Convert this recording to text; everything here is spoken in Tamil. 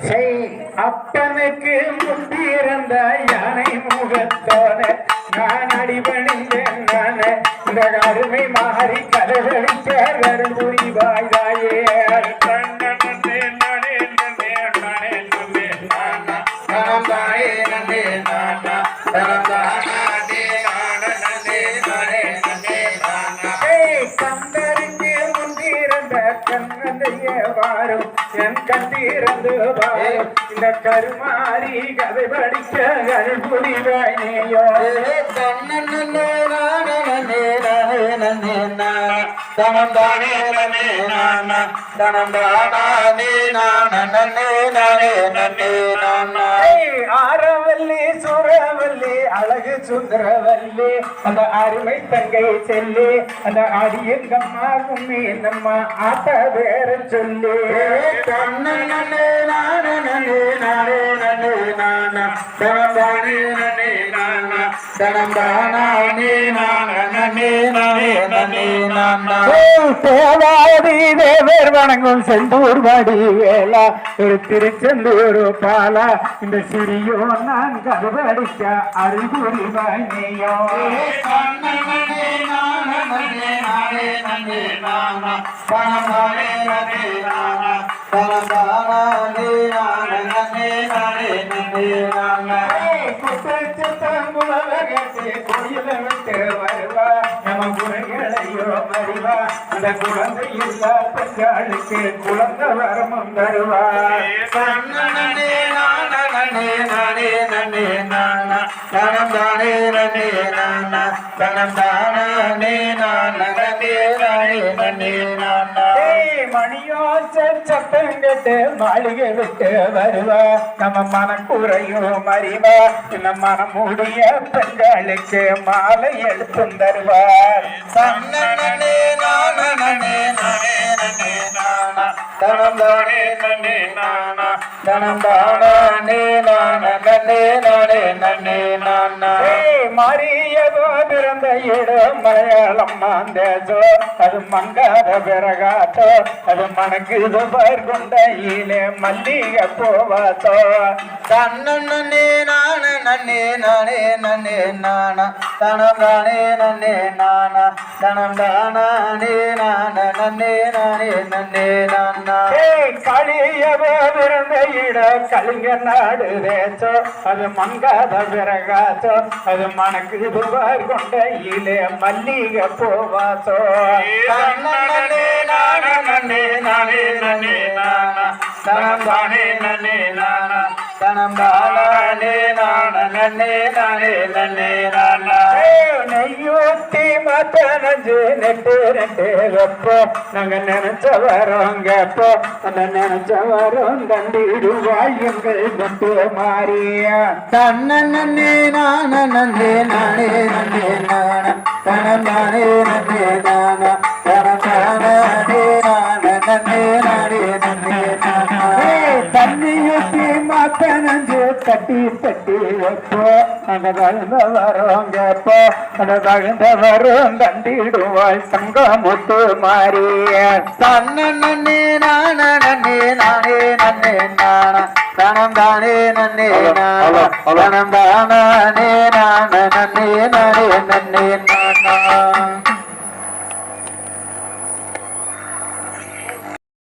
செய் அப்பனுக்கு முந்திருந்த யானை முகத்தோட நான் அடிபணிந்தேன் நான். இந்த அருமை மாறி கதகளிக்க அருள் புரிவாய் கண்ணந்தைய வாரும் என் கண்டிருந்து வாரும். இந்த கருமாறி கதை படிக்க அருள் புரிவாய் நீயோ. தனம் தானே நானே நானா தனம் தானே நானே நானே நானே அழகு சுந்தரவல்லி. அந்த அருமை தங்கை செல்லி. அந்த அடியங்கம்மா கும்மி நம்மா ஆட்ட வேற சொல்லி. தேவாதி தேவர் வணங்கும் செந்தூர் வாடி வேலா ஒரு திருச்செந்தூர் பாலா. இந்த சிறியோ நான் கருவடிக்க நீயோ கோயில விட்டு வருவா நம்ம குறைகளையோ மறிவா அந்த குழந்தை இல்லா பெண்களுக்கு குழந்தை வரமும் தருவா ஏய், மணியோசல் சத்தம் கேட்டு மாளிகை விட்டு வருவா. நம்ம மனக்குறையும் மறிவா இந்த மனமுடைய பெண்களுக்கு மாலை எடுத்தும் தருவார் தனம் தானே நானே. நானே. நன்னே நானா ஏய், ஏதோ பிறந்த இடம் மலையாளம் மாந்தேசோ அது மங்காத பிறகாத்தோ அது மணக்குது பார் கொண்ட ஈலே மல்லிகை போவாத்தோ தன்னே நானே நன்னே நானே நன்னே நானா. தனம் தானே நன்னே நானா. தனம் தானே நானே. நன்னே நானே நன்னே நானா. பிறந்த இடம் கலிங்க நாடு தேசோ அது மங்காத பிறகாத்தோ அது மணக்குது பார் கொண்ட ஈலே மல்லிகை போவாத்தோ தன்னே நானே நன்னே நானே நன்னே நானா. தனம் தானே நன்னே நானா. தனம் தானே நானே நானே நானா. நெய்யூத்தி மத்த நஞ்சு நெட்டு நெட்டு வைப்போம் நாங்க நினைச்ச வரோங்க அப்போ அந்த நினைச்ச வரோம் தண்டிடுவாய் எங்கள் கொண்டு மாறியா. தன்னே நானே நன்னே நானே நானே. நானே நானே தட்டி தட்டி வைப்போம் அந்த தகுந்த வரோங்க அப்போ அந்த தகுந்த வரும் தண்டிடுவாய் தங்க முத்து மாறியா. தன்னே நானே நன்னே நானே நன்னே நானா தனம் தானே நன்னே நானா தனம் தானே நானே நன்னே நானே நன்னே நானா.